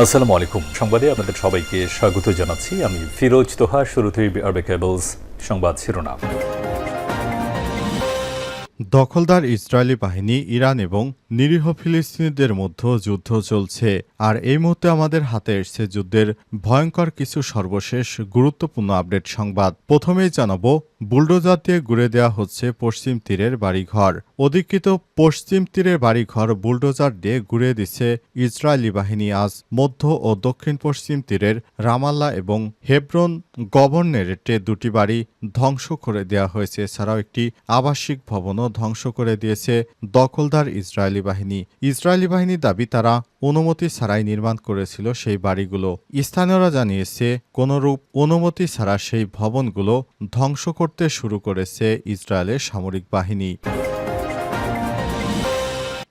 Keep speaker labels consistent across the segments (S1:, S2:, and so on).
S1: আসসালামু আলাইকুম। সংবাদে আপনাদের সবাইকে স্বাগত জানাচ্ছি। আমি ফিরোজ তোহা, শুরুতেই আরবে কেবলস সংবাদ শিরোনাম।
S2: দখলদার ইসরায়েলি বাহিনী, ইরান এবং নিরীহ ফিলিস্তিনিদের মধ্যে যুদ্ধ চলছে। আর এই মুহূর্তে আমাদের হাতে এসছে যুদ্ধের ভয়ঙ্কর কিছু সর্বশেষ গুরুত্বপূর্ণ আপডেট সংবাদ। প্রথমেই জানাব বুলডোজার দিয়ে গুড়ে দেওয়া হচ্ছে পশ্চিম তীরের বাড়িঘর। অধিকৃত পশ্চিম তীরের বাড়িঘর বুলডোজার দিয়ে গুড়িয়ে দিচ্ছে ইসরায়েলি বাহিনী আজ মধ্য ও দক্ষিণ পশ্চিম তীরের রামাল্লা এবং হেব্রন গভর্নরেটে দুটি বাড়ি ধ্বংস করে দেওয়া হয়েছে, এছাড়াও একটি আবাসিক ভবনও ধ্বংস করে দিয়েছে দখলদার ইসরায়েলি বাহিনী। ইসরায়েলি বাহিনীর দাবি, তারা অনুমতি ছাড়াই নির্মাণ করেছিল সেই বাড়িগুলো। স্থানীয়রা জানিয়েছে, কোনরূপ অনুমতি ছাড়া সেই ভবনগুলো ধ্বংস করতে শুরু করেছে ইসরায়েলের সামরিক বাহিনী।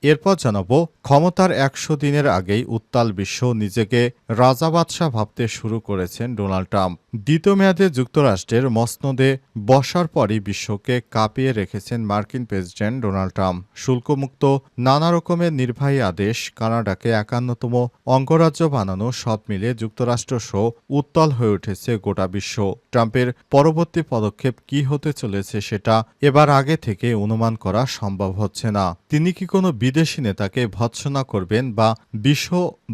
S2: এরপর জানাব, ক্ষমতার একশো দিনের আগেই উত্তাল বিশ্ব নিজেকে রাজা বাদশাহ ভাবতে শুরু করেছেন ডোনাল্ড ট্রাম্প। দ্বিতীয় মেয়াদে যুক্তরাষ্ট্রের মসনদে বসার পরই বিশ্বকে কাঁপিয়ে রেখেছেন মার্কিন প্রেসিডেন্ট ডোনাল্ড ট্রাম্প। শুল্কমুক্ত নানা রকমের নির্বাহী আদেশ, কানাডাকে একান্নতম অঙ্গরাজ্য বানানো সব মিলে যুক্তরাষ্ট্র সহ উত্তাল হয়ে উঠেছে গোটা বিশ্ব। ট্রাম্পের পরবর্তী পদক্ষেপ কি হতে চলেছে সেটা এবার আগে থেকে অনুমান করা সম্ভব হচ্ছে না। তিনি কি কোনো বিদেশি নেতাকে ভৎসনা করবেন বা বিশ্ব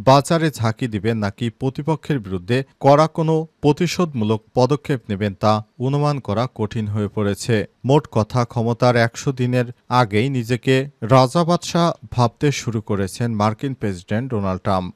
S2: বাজারে ঝাঁকি দিবেন নাকি প্রতিপক্ষের বিরুদ্ধে করা কোনো প্রতিশোধমূলক পদক্ষেপ নেবেন তা অনুমান করা কঠিন হয়ে পড়েছে। মোট কথা, ক্ষমতার একশো দিনের আগেই নিজেকে রাজা বাদশাহ ভাবতে শুরু করেছেন মার্কিন প্রেসিডেন্ট ডোনাল্ড ট্রাম্প।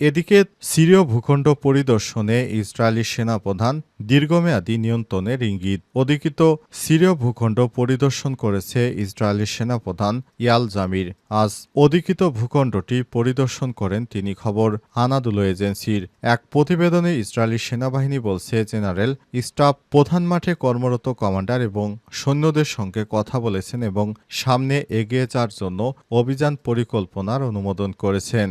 S2: এদিকে সিরীয় ভূখণ্ড পরিদর্শনে ইসরায়েলি সেনাপ্রধান দীর্ঘমেয়াদী নিয়ন্ত্রণের ইঙ্গিত অধিকৃত সিরীয় ভূখণ্ড পরিদর্শন করেছে ইসরায়েলি সেনাপ্রধান ইয়াল জামির। আজ অধিকৃত ভূখণ্ডটি পরিদর্শন করেন তিনি খবর আনাদুলো এজেন্সির। এক প্রতিবেদনে ইসরায়েলি সেনাবাহিনী বলছে, জেনারেল স্টাফ প্রধান মাঠে কর্মরত কমান্ডার এবং সৈন্যদের সঙ্গে কথা বলেছেন এবং সামনে এগিয়ে যাওয়ার জন্য অভিযান পরিকল্পনার অনুমোদন করেছেন।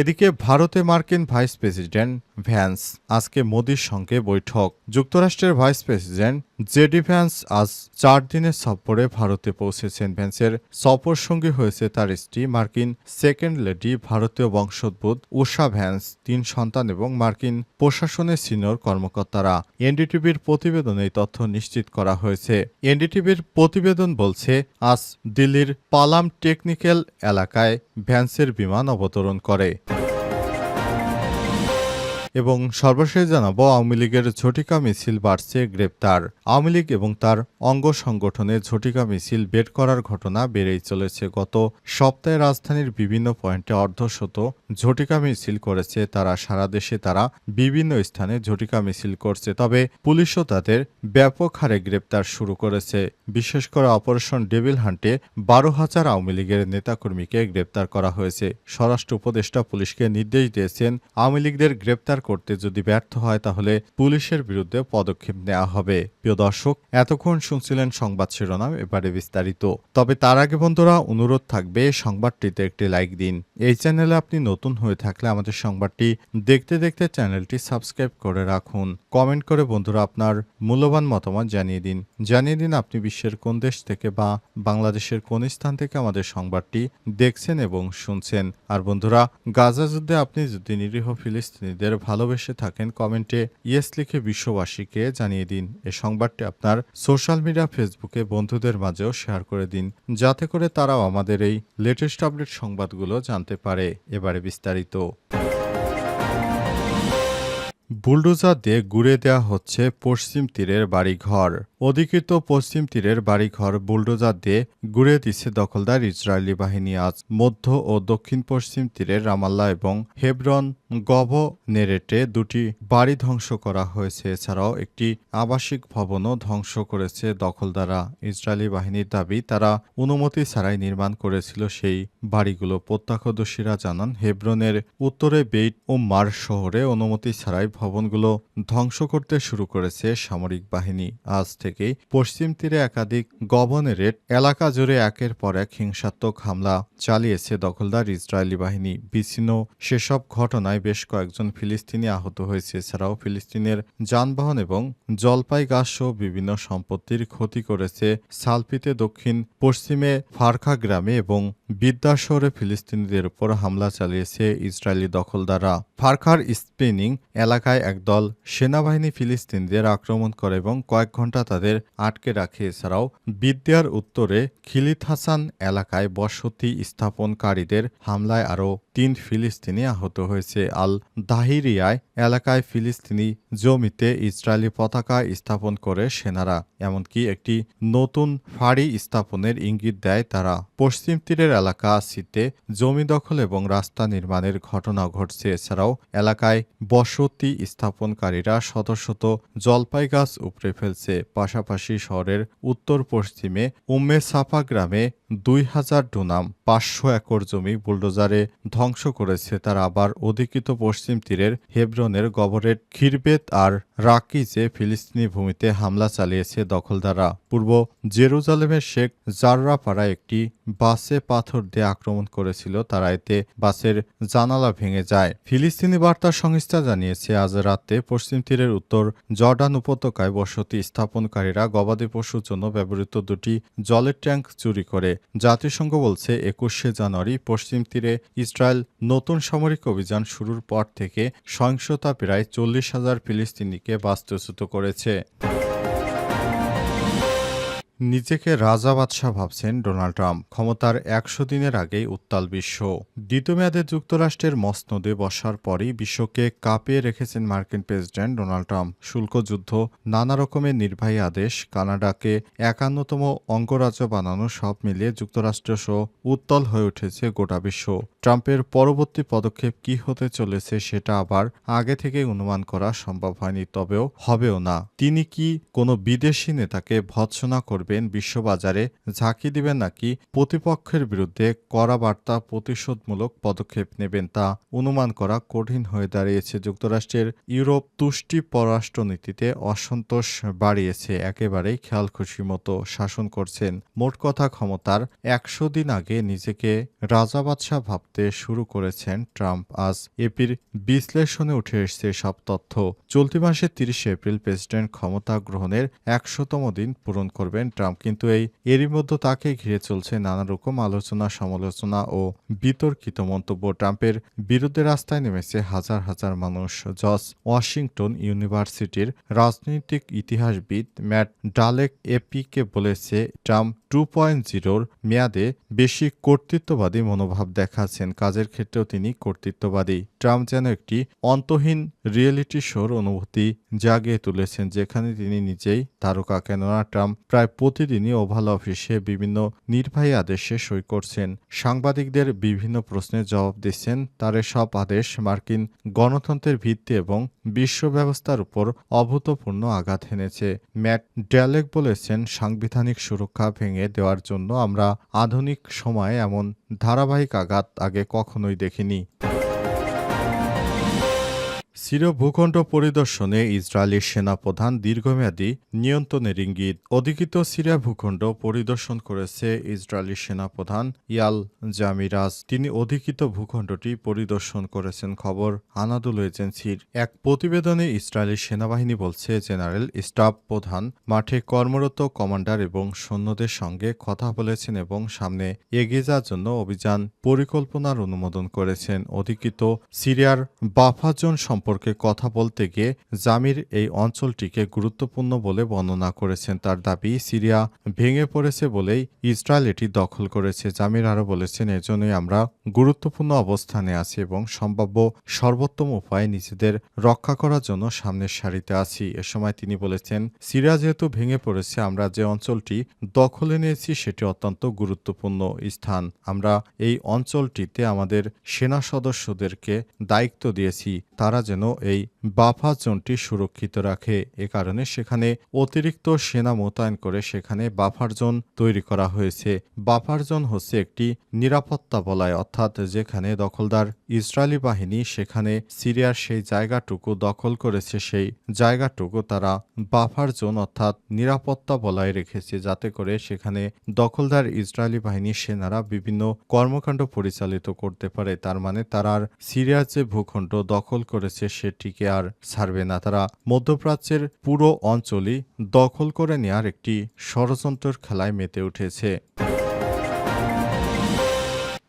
S2: এদিকে ভারতে মার্কিন ভাইস প্রেসিডেন্ট ভ্যান্স আজকে মোদির সঙ্গে বৈঠক। যুক্তরাষ্ট্রের ভাইস প্রেসিডেন্ট জেডি ভ্যান্স আজ চার দিনের সফরে ভারতে পৌঁছেছেন। ভ্যান্সের সফর সঙ্গী হয়েছে তার স্ত্রী মার্কিন সেকেন্ড লেডি ভারতীয় বংশোদ্ভূত উষা ভ্যান্স, তিন সন্তান এবং মার্কিন প্রশাসনের সিনিয়র কর্মকর্তারা। এনডিটিভির প্রতিবেদনে এই তথ্য নিশ্চিত করা হয়েছে। এনডিটিভির প্রতিবেদন বলছে, আজ দিল্লির পালাম টেকনিক্যাল এলাকায় ভ্যান্সের বিমান অবতরণ করে। এবং সর্বশেষ জানাব, আওয়ামী লীগের ঝটিকা মিছিল বাড়ছে গ্রেপ্তার। আওয়ামী লীগ এবং তার অঙ্গ সংগঠনে ঝটিকা মিছিল বের করার ঘটনা বেড়েই চলেছে। গত সপ্তাহে রাজধানীর বিভিন্ন পয়েন্টে অর্ধশত ঝটিকা মিছিল করেছে তারা। সারা দেশে তারা বিভিন্ন স্থানে ঝটিকা মিছিল করছে, তবে পুলিশও তাদের ব্যাপক হারে গ্রেপ্তার শুরু করেছে। বিশেষ করে অপারেশন ডেভিল হান্টে বারো হাজার আওয়ামী লীগের নেতাকর্মীকে গ্রেপ্তার করা হয়েছে। স্বরাষ্ট্র উপদেষ্টা পুলিশকে নির্দেশ দিয়েছেন, আওয়ামী লীগদের গ্রেপ্তার করতে যদি ব্যর্থ হয়, তাহলে পুলিশের বিরুদ্ধে পদক্ষেপ নেওয়া হবে। প্রিয় দর্শক, এতক্ষণ শুনছিলেন সংবাদ শিরোনাম, এবারে বিস্তারিত। তবে তার আগে বন্ধুরা, অনুরোধ থাকবে, সংবাদটিতে একটি লাইক দিন। এই চ্যানেলে আপনি নতুন হয়ে থাকলে আমাদের সংবাদটি দেখতে দেখতে চ্যানেলটি সাবস্ক্রাইব করে রাখুন। কমেন্ট করে বন্ধুরা আপনার মূল্যবান মতামত জানিয়ে দিন। জানিয়ে দিন আপনি বিশ্বের কোন দেশ থেকে বা বাংলাদেশের কোন স্থান থেকে আমাদের সংবাদটি দেখছেন এবং শুনছেন। আর বন্ধুরা, গাজা যুদ্ধে আপনি যদি নিরীহ ফিলিস্তিনিদের ভালোবেসে থাকেন, কমেন্টে ইয়েস লিখে বিশ্ববাসীকে জানিয়ে দিন। এ সংবাদটি আপনার সোশ্যাল মিডিয়া, ফেসবুকে বন্ধুদের মাঝেও শেয়ার করে দিন, যাতে করে তারাও আমাদের এই লেটেস্ট আপডেট সংবাদগুলো জানতে পারে। এবারে বিস্তারিত। বুলডোজার দিয়ে গুড়ে দেওয়া হচ্ছে পশ্চিম তীরের বাড়িঘর। অধিকৃত পশ্চিম তীরের বাড়িঘর বুলডোজার দিয়ে গুড়ে দিচ্ছে দখলদার ইসরায়েলি বাহিনী আজ। মধ্য ও দক্ষিণ পশ্চিম তীরের রামাল্লা এবং হেব্রন গভ নেরেটে দুটি বাড়ি ধ্বংস করা হয়েছে। এছাড়াও একটি আবাসিক ভবনও ধ্বংস করেছে দখলদারা। ইসরায়েলি বাহিনীর দাবি, তারা অনুমতি ছাড়াই নির্মাণ করেছিল সেই বাড়িগুলো। প্রত্যক্ষদর্শীরা জানান, হেব্রনের উত্তরে বেইট ও মার শহরে অনুমতি ছাড়াই ভবনগুলো ধ্বংস করতে শুরু করেছে সামরিক বাহিনী। আজ থেকেই পশ্চিম তীরে একাধিক গভর্নরেট এলাকা জুড়ে একের পর এক হিংসাত্মক হামলা চালিয়েছে দখলদার ইসরায়েলি বাহিনী। বিচ্ছিন্ন সেসব ঘটনায় বেশ কয়েকজন ফিলিস্তিনি আহত হয়েছে। এছাড়াও ফিলিস্তিনের যানবাহন এবং জলপাই গাছ সহ বিভিন্ন সম্পত্তির ক্ষতি করেছে সালপিতে দক্ষিণ পশ্চিমে ফারখা গ্রামে এবং বিদ্যাশহরে ফিলিস্তিনিদের উপর হামলা চালিয়েছে ইসরায়েলি দখলদাররা। ফারখার স্পেনিং এলাকায় একদল সেনাবাহিনী ফিলিস্তিনিদের আক্রমণ করে এবং কয়েক ঘণ্টা তাদের আটকে রাখে। এছাড়াও বিদ্যার উত্তরে খিলিত হাসান এলাকায় বসতি স্থাপনকারীদের হামলায় আরও তিন ফিলিস্তিনি আহত হয়েছে। আল দাহিরিয়ায় এলাকায় ফিলিস্তিনি জমিতে ইসরায়েলি পতাকা স্থাপন করে সেনারা, এমনকি একটি নতুন ফাঁড়ি স্থাপনের ইঙ্গিত দেয় তারা। পশ্চিম তীরের এলাকা সিতে জমি দখল এবং রাস্তা নির্মাণের ঘটনা ঘটছে। এছাড়াও এলাকায় বসতি স্থাপনকারীরা শত শত জলপাই গাছ উপড়ে ফেলছে। পাশাপাশি শহরের উত্তর পশ্চিমে উম্মে সাফা গ্রামে দুই হাজার ডুনাম পাঁচশো একর জমি বুলডোজারে ধ্বংস করেছে। তার আবার অধিকৃত পশ্চিম তীরের হেব্রনের গবরেট খিরবেত আর রাকিজে ফিলিস্তিনি ভূমিতে হামলা চালিয়েছে দখলদাররা। পূর্ব জেরুজালেমের শেখ জাররাপাড়া একটি বাসে পাথর দিয়ে আক্রমণ করেছিল। তারা এতে বাসের জানালা ভেঙে যায়। ফিলিস্তিনি বার্তা সংস্থা জানিয়েছে, আজ রাতে পশ্চিম তীরের উত্তর জর্ডান উপত্যকায় বসতি স্থাপনকারীরা গবাদি পশুর জন্য ব্যবহৃত দুটি জলের ট্যাঙ্ক চুরি করে। জাতিসংঘ বলছে একুশে জানুয়ারি পশ্চিম তীরে ইসরায়েল নতুন সামরিক অভিযান শুরুর পর থেকে সহিংসতা প্রায় চল্লিশ হাজার ফিলিস্তিনিকে বাস্তুচ্যুত করেছে। নিজেকে রাজা বাদশাহ ভাবছেন ডোনাল্ড ট্রাম্প। ক্ষমতার একশো দিনের আগেই উত্তাল বিশ্ব। দ্বিতীয় মেয়াদে যুক্তরাষ্ট্রের মসনদে বসার পরই বিশ্বকে কাঁপিয়ে রেখেছেন মার্কিন প্রেসিডেন্ট ডোনাল্ড ট্রাম্প। শুল্ক যুদ্ধ, নানা রকমের নির্বাহী আদেশ, কানাডাকে একান্নতম অঙ্গরাজ্য বানানো সব মিলিয়ে যুক্তরাষ্ট্র সহ উত্তল হয়ে উঠেছে গোটা বিশ্ব। ট্রাম্পের পরবর্তী পদক্ষেপ কি হতে চলেছে সেটা আবার আগে থেকে অনুমান করা সম্ভব হয়নি, তবেও হবেও না। তিনি কি কোনো বিদেশি নেতাকে ভৎসনা করবেন বিশ্ববাজারে, ঝাঁকি দিবেন নাকি প্রতিপক্ষের বিরুদ্ধে কড়া বার্তা প্রতিশোধমূলক পদক্ষেপ নেবেন তা অনুমান করা কঠিন হয়ে দাঁড়িয়েছে। যুক্তরাষ্ট্রের ইউরোপ তুষ্টি পররাষ্ট্রনীতিতে অসন্তোষ বাড়িয়েছে, একেবারেই খেয়াল খুশি মতো শাসন করছেন। মোট কথা, ক্ষমতার একশো দিন আগে নিজেকে রাজা বাদশাহ ভাবতে শুরু করেছেন ট্রাম্প। আজ এপির বিশ্লেষণে উঠে এসছে সব তথ্য। চলতি মাসের তিরিশে এপ্রিল প্রেসিডেন্ট ক্ষমতা গ্রহণের একশোতম দিন পূরণ করবেন ট্রাম্প, কিন্তু এই এরই মধ্যে তাকে ঘিরে চলছে নানা রকম আলোচনা, সমালোচনা ও বিতর্কিত মন্তব্য। ট্রাম্পের বিরুদ্ধে রাস্তায় নেমেছে হাজার হাজার মানুষ। জস ওয়াশিংটন ইউনিভার্সিটির রাজনৈতিক ইতিহাসবিদ ম্যাট ডালেক এপিকে বলেছে, ট্রাম্প টু পয়েন্ট জিরোর মেয়াদে বেশি কর্তৃত্ববাদী মনোভাব দেখাচ্ছেন। কাজের ক্ষেত্রেও তিনি কর্তৃত্ববাদী। ট্রাম্প যেন একটি অন্তহীন রিয়েলিটি শোর অনুভূতি জাগিয়ে তুলেছেন, যেখানে তিনি নিজেই তারকা। কেননা, ট্রাম্প প্রায় প্রতিদিনই ওভাল অফিসে বিভিন্ন নির্বাহী আদেশে সই করছেন। সাংবাদিকদের বিভিন্ন প্রশ্নের জবাব দিচ্ছেন। তার সব আদেশ মার্কিন গণতন্ত্রের ভিত্তি এবং বিশ্ব ব্যবস্থার উপর অভূতপূর্ণ আঘাত এনেছে। ম্যাট ড্যালেক বলেছেন, সাংবিধানিক সুরক্ষা ভেঙে দেওয়ার জন্য আমরা আধুনিক সময়ে এমন ধারাবাহিক আঘাত আগে কখনোই দেখিনি। সিরীয় ভূখণ্ড পরিদর্শনে ইসরায়েলি সেনাপ্রধান দীর্ঘমেয়াদী নিয়ন্ত্রণের ইঙ্গিত অধিকৃত সিরিয়া ভূখণ্ড পরিদর্শন করেছে ইসরায়েলি সেনাপ্রধান ইয়াল জামিরাজ। তিনি অধিকৃত ভূখণ্ডটি পরিদর্শন করেছেন খবর আনাদুল এজেন্সির। এক প্রতিবেদনে ইসরায়েলি সেনাবাহিনী বলছে, জেনারেল স্টাফ প্রধান মাঠে কর্মরত কমান্ডার এবং সৈন্যদের সঙ্গে কথা বলেছেন এবং সামনে এগিয়ে যাওয়ার জন্য অভিযান পরিকল্পনার অনুমোদন করেছেন। অধিকৃত সিরিয়ার বাফাজন কথা বলতে গিয়ে জামির এই অঞ্চলটিকে গুরুত্বপূর্ণ বলে বর্ণনা করেছেন। তার দাবি, সিরিয়া ভেঙে পড়েছে বলেই ইসরায়েল এটি দখল করেছে। জামির আরও বলেছেন, এজন্যই আমরা গুরুত্বপূর্ণ অবস্থানে আছি এবং সম্ভাব্য সর্বোত্তম উপায়ে নিজেদের রক্ষা করার জন্য সামনের সারিতে আছি। এ সময় তিনি বলেছেন, সিরিয়া যেহেতু ভেঙে পড়েছে, আমরা যে অঞ্চলটি দখলে নিয়েছি সেটি অত্যন্ত গুরুত্বপূর্ণ স্থান। আমরা এই অঞ্চলটিতে আমাদের সেনা সদস্যদেরকে দায়িত্ব দিয়েছি, তারা যেন যেন এই বাফা জোনটি সুরক্ষিত রাখে। এ কারণে সেখানে অতিরিক্ত সেনা মোতায়েন করে সেখানে বাফার জোন তৈরি করা হয়েছে। বাফার জোন হচ্ছে একটি নিরাপত্তা বলায়, অর্থাৎ যেখানে দখলদার ইসরায়েলি বাহিনী সেখানে সিরিয়ার সেই জায়গাটুকু দখল করেছে, সেই জায়গাটুকু তারা বাফার জোন অর্থাৎ নিরাপত্তা বলায় রেখেছে যাতে করে সেখানে দখলদার ইসরায়েলি বাহিনীর সেনারা বিভিন্ন কর্মকাণ্ড পরিচালিত করতে পারে। তার মানে তারা আর সিরিয়ার যে ভূখণ্ড দখল করেছে সেটিকে আর ছাড়বে না। তারা মধ্যপ্রাচ্যের পুরো অঞ্চলই দখল করে নেওয়ার একটি ষড়যন্ত্রের খেলায় মেতে উঠেছে।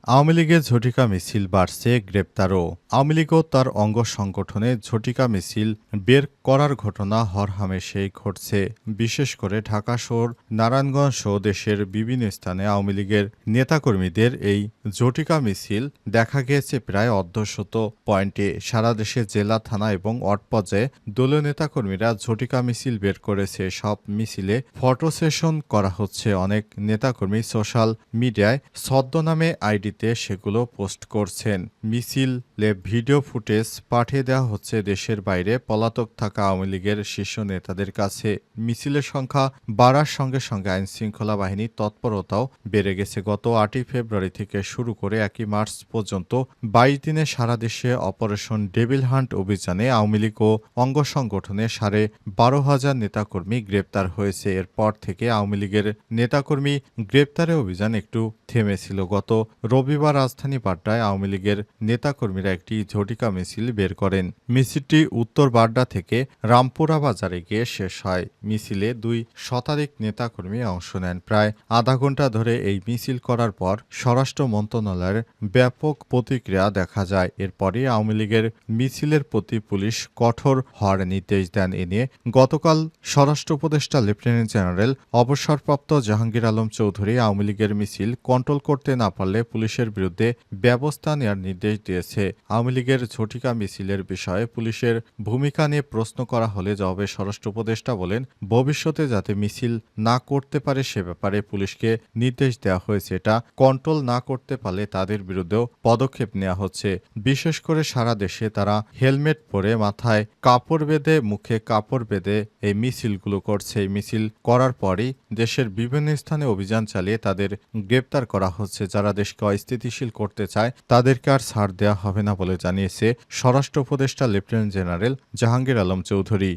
S2: আওয়ামী লীগের ঝটিকা মিছিল বাড়ছে গ্রেপ্তারও। আওয়ামী লীগও তার অঙ্গ সংগঠনে ঝটিকা মিছিল বের করার ঘটনা হরহামেশেই ঘটছে। বিশেষ করে ঢাকা শহর, নারায়ণগঞ্জ সহ দেশের বিভিন্ন স্থানে আওয়ামী লীগের নেতাকর্মীদের এই ঝটিকা মিছিল দেখা গিয়েছে প্রায় অর্ধশত পয়েন্টে। সারা দেশে জেলা, থানা এবং অট পর্যায়ে দলীয় নেতাকর্মীরা ঝটিকা মিছিল বের করেছে। সব মিছিলে ফটো সেশন করা হচ্ছে। অনেক নেতাকর্মী সোশ্যাল মিডিয়ায় ছদ্মনামে আইডিতে সেগুলো পোস্ট করছেন। মিছিলে ভিডিও ফুটেজ পাঠিয়ে দেওয়া হচ্ছে দেশের বাইরে পলাতক থাকা আওয়ামী লীগের শীর্ষ নেতাদের কাছে। মিছিলের সংখ্যা বাড়ার সঙ্গে সঙ্গে আইন শৃঙ্খলা বাহিনীর তৎপরতাও বেড়ে গেছে। গত আটই ফেব্রুয়ারি থেকে শুরু করে একই মার্চ পর্যন্ত বাইশ দিনে সারা দেশে অপারেশন ডেভিল হান্ট অভিযানে আওয়ামী লীগ ও অঙ্গ সংগঠনে সাড়ে বারো হাজার নেতাকর্মী গ্রেপ্তার হয়েছে। এরপর থেকে আওয়ামী লীগের নেতাকর্মী গ্রেপ্তারের অভিযান একটু থেমেছিল। গত রবিবার রাজধানী বাড্ডায় আওয়ামী লীগের নেতাকর্মীরা একটি ঝটিকা মিছিল বের করেন। মিছিলটি উত্তর বাড্ডা থেকে রামপুরা বাজারে গিয়ে শেষ হয়। মিছিলে দুই শতাধিক নেতাকর্মী অংশ নেন। প্রায় আধা ঘণ্টা ধরে এই মিছিল করার পর স্বরাষ্ট্র মন্ত্রণালয়ের ব্যাপক প্রতিক্রিয়া দেখা যায়। এরপরই আওয়ামী লীগের মিছিলের প্রতি পুলিশ কঠোর হওয়ার নির্দেশ দেন। এ নিয়ে গতকাল স্বরাষ্ট্র উপদেষ্টা, লেফটেন্যান্ট জেনারেল অবসরপ্রাপ্ত জাহাঙ্গীর আলম চৌধুরী আওয়ামী লীগের মিছিল কন্ট্রোল করতে না পারলে পুলিশের বিরুদ্ধে ব্যবস্থা নেওয়ার নির্দেশ দিয়েছে। আওয়ামী লীগের ঝটিকা মিছিলের বিষয়ে পুলিশের ভূমিকা নিয়ে প্রশ্ন করা হলে জবাবে স্বরাষ্ট্র উপদেষ্টা বলেন, ভবিষ্যতে যাতে মিছিল না করতে পারে সে ব্যাপারে পুলিশকে নির্দেশ দেওয়া হয়েছে। এটা কন্ট্রোল না করতে পারলে তাদের বিরুদ্ধেও পদক্ষেপ নেওয়া হচ্ছে। বিশেষ করে সারা দেশে তারা হেলমেট পরে মাথায় কাপড় বেঁধে, মুখে কাপড় বেঁধে এই মিছিলগুলো করছে। এই মিছিল করার পরই দেশের বিভিন্ন স্থানে অভিযান চালিয়ে তাদের গ্রেপ্তার করা হচ্ছে, যারা দেশকে অস্থিতিশীল করতে চায়, তাদেরকে আর ছাড় দেওয়া হবে না বলে জানিয়েছে স্বরাষ্ট্র উপদেষ্টা লেফটেন্যান্ট জেনারেল জাহাঙ্গীর আলম চৌধুরী।